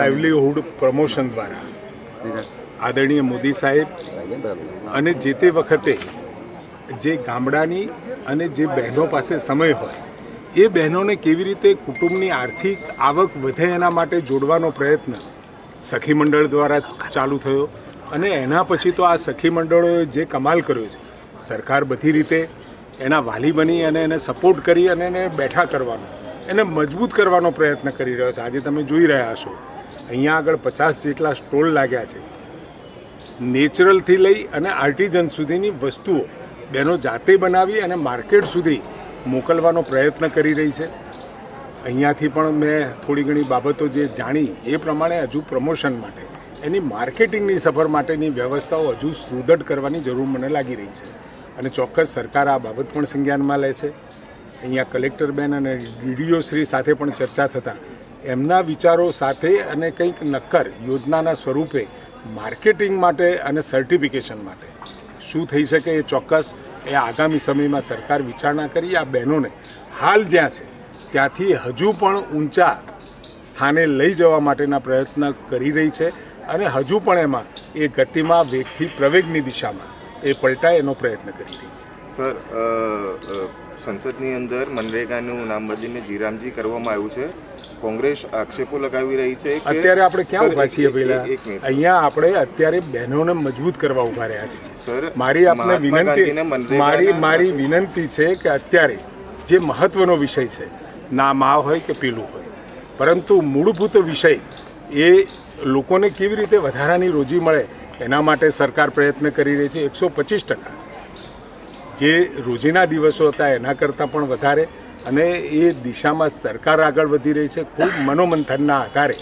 Livelihood promotion દ્વારા. આદરણીય મોદી સાહેબ અને જે તે વખતે જે ગામડાની અને જે બહેનો પાસે સમય હોય, એ બહેનોને કેવી રીતે કુટુંબની આર્થિક આવક વધે એના માટે જોડવાનો પ્રયત્ન સખી મંડળ દ્વારા ચાલુ થયો અને એના પછી તો આ સખી મંડળોએ જે કમાલ કર્યો છે, સરકાર બધી રીતે એના વાલી બની અને એને સપોર્ટ કરી અને એને બેઠા કરવાનો, એને મજબૂત કરવાનો પ્રયત્ન કરી રહ્યો છે. આજે તમે જોઈ રહ્યા છો અહીંયા આગળ પચાસ જેટલા સ્ટોલ લાગ્યા છે. નેચરલથી લઈ અને આર્ટિઝન સુધીની વસ્તુઓ બહેનો જાતે બનાવી અને માર્કેટ સુધી મોકલવાનો પ્રયત્ન કરી રહી છે. અહીંયાથી પણ મેં થોડી ઘણી બાબતો જે જાણી એ પ્રમાણે હજુ પ્રમોશન માટે, એની માર્કેટિંગની સફર માટેની વ્યવસ્થાઓ હજુ સુદૃઢ કરવાની જરૂર મને લાગી રહી છે. અને ચોક્કસ સરકાર આ બાબત પણ સંજ્ઞાનમાં લે છે. અહીંયા કલેક્ટર બેન અને ડીડીઓ શ્રી સાથે પણ ચર્ચા થતાં એમના વિચારો સાથે અને કંઈક નક્કર યોજનાના સ્વરૂપે માર્કેટિંગ માટે અને સર્ટિફિકેશન માટે. શું થઈ શકે એ ચોક્કસ એ આગામી સમયમાં સરકાર વિચારણા કરી, આ બહેનોને હાલ જ્યાં છે, ત્યાંથી હજુ પણ ઊંચા સ્થાને લઈ જવા માટેના પ્રયત્ન કરી રહી છે અને હજુ પણ એમાં એ ગતિમાં, વેગથી, પ્રવેગની દિશામાં એ પલટાય એનો પ્રયત્ન કરી રહી છે. સર સંસદની અંદર મનરેગાનું નામ બદલીને જીરામજી કરવામાં આવ્યું છે. કોંગ્રેસ આક્ષેપો લગાવી રહી છે અત્યારે આપણે ક્યાં ઊભા છીએ મિનિટ. અહીંયા આપણે અત્યારે બહેનોને મજબૂત કરવા ઊભા રહ્યા છીએ. સર મારી આપને વિનંતી મારી મારી વિનંતી છે કે અત્યારે જે મહત્વનો વિષય છે ના મા હોય કે પેલું હોય પરંતુ મૂળભૂત વિષય એ લોકોને કેવી રીતે વધારાની રોજી મળે એના માટે સરકાર પ્રયત્ન કરી રહી છે એકસો પચીસ ટકા. જે રોજીના દિવસો હતા એના કરતાં પણ વધારે અને એ દિશામાં સરકાર આગળ વધી રહી છે, ખૂબ મનોમંથનના આધારે.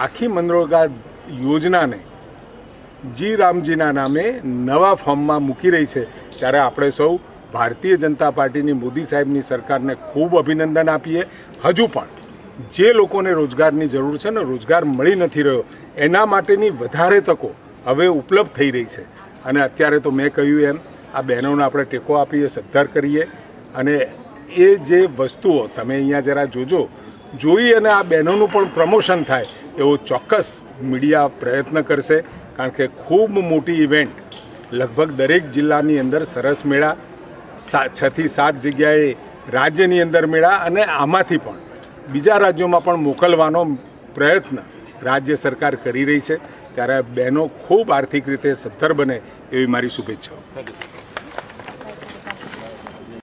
આખી મનરેગા યોજનાને જી રામજીના નામે નવા ફોર્મમાં મૂકી રહી છે. ત્યારે આપણે સૌ ભારતીય જનતા પાર્ટીની મોદી સાહેબની સરકારને ખૂબ અભિનંદન આપીએ. હજુ પણ જે લોકોને રોજગારની જરૂર છે ને રોજગાર મળી નથી રહ્યો, એના માટેની વધારે તકો હવે ઉપલબ્ધ થઈ રહી છે. અને અત્યારે તો મેં કહ્યું એમ આ બહેનોને આપણે ટેકો આપીએ સદ્ધાર કરીએ અને એ જે વસ્તુઓ તમે અહીંયા જરા જોજો, જોઈ અને આ બહેનોનું પણ પ્રમોશન થાય એવો ચોક્કસ મીડિયા પ્રયત્ન કરશે. કારણ કે ખૂબ મોટી ઇવેન્ટ, લગભગ દરેક જિલ્લાની અંદર સરસ મેળા છથી સાત જગ્યાએ રાજ્યની અંદર મેળા અને આમાંથી પણ. બીજા રાજ્યોમાં પણ મોકલવાનો પ્રયત્ન રાજ્ય સરકાર કરી રહી છે. ત્યારે બહેનો ખૂબ આર્થિક રીતે સદ્ધર બને એવી મારી શુભેચ્છાઓ.